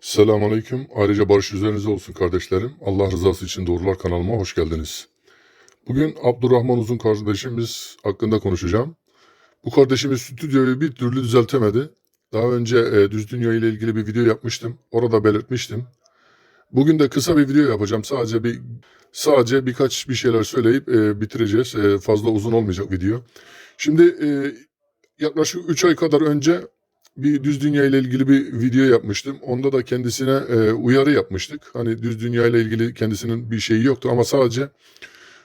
Selamünaleyküm. Ayrıca barış üzerinize olsun kardeşlerim. Allah rızası için Doğrular kanalıma hoş geldiniz. Bugün Abdurrahman Uzun kardeşimiz hakkında konuşacağım. Bu kardeşimiz stüdyoyu bir türlü düzeltemedi. Daha önce e, Düz Dünya ile ilgili bir video yapmıştım. Orada belirtmiştim. Bugün de kısa bir video yapacağım. Sadece bir sadece birkaç bir şeyler söyleyip e, bitireceğiz. E, fazla uzun olmayacak video. Şimdi e, yaklaşık 3 ay kadar önce bir düz dünya ile ilgili bir video yapmıştım. Onda da kendisine e, uyarı yapmıştık. Hani düz dünya ile ilgili kendisinin bir şeyi yoktu ama sadece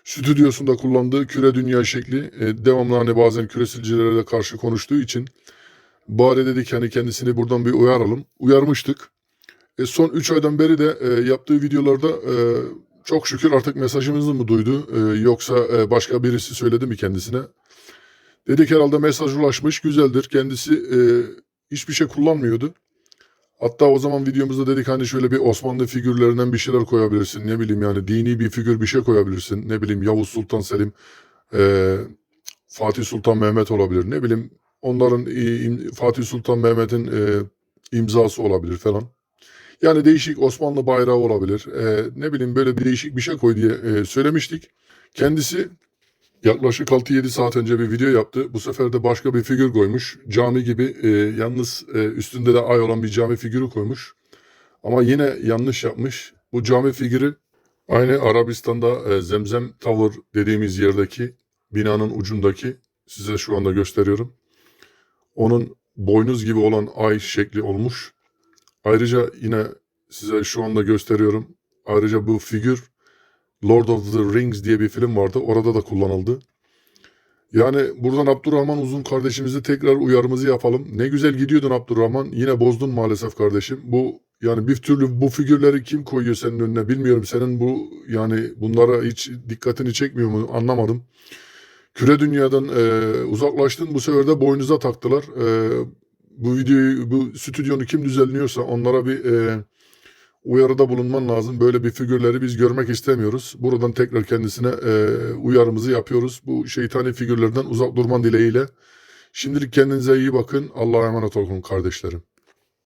stüdyosunda kullandığı küre dünya şekli e, devamlı hani bazen küresilcilere de karşı konuştuğu için bari dedik hani kendisini buradan bir uyaralım. Uyarmıştık. E, son 3 aydan beri de e, yaptığı videolarda e, çok şükür artık mesajımızı mı duydu e, yoksa e, başka birisi söyledi mi kendisine? Dedik herhalde mesaj ulaşmış güzeldir. Kendisi e, hiçbir şey kullanmıyordu. Hatta o zaman videomuzda dedik hani şöyle bir Osmanlı figürlerinden bir şeyler koyabilirsin. Ne bileyim yani dini bir figür bir şey koyabilirsin. Ne bileyim Yavuz Sultan Selim, e, Fatih Sultan Mehmet olabilir. Ne bileyim onların Fatih Sultan Mehmet'in e, imzası olabilir falan. Yani değişik Osmanlı bayrağı olabilir. E, ne bileyim böyle bir değişik bir şey koy diye e, söylemiştik. Kendisi Yaklaşık 6-7 saat önce bir video yaptı. Bu sefer de başka bir figür koymuş. Cami gibi e, yalnız e, üstünde de ay olan bir cami figürü koymuş. Ama yine yanlış yapmış. Bu cami figürü aynı Arabistan'da e, Zemzem Tower dediğimiz yerdeki binanın ucundaki size şu anda gösteriyorum. Onun boynuz gibi olan ay şekli olmuş. Ayrıca yine size şu anda gösteriyorum. Ayrıca bu figür Lord of the Rings diye bir film vardı. Orada da kullanıldı. Yani buradan Abdurrahman Uzun kardeşimizi tekrar uyarımızı yapalım. Ne güzel gidiyordun Abdurrahman. Yine bozdun maalesef kardeşim. Bu yani bir türlü bu figürleri kim koyuyor senin önüne bilmiyorum. Senin bu yani bunlara hiç dikkatini çekmiyor mu anlamadım. Küre dünyadan e, uzaklaştın. Bu sefer de boynuza taktılar. E, bu videoyu, bu stüdyonu kim düzenliyorsa onlara bir e, uyarıda bulunman lazım. Böyle bir figürleri biz görmek istemiyoruz. Buradan tekrar kendisine e, uyarımızı yapıyoruz. Bu şeytani figürlerden uzak durman dileğiyle. Şimdilik kendinize iyi bakın. Allah'a emanet olun kardeşlerim.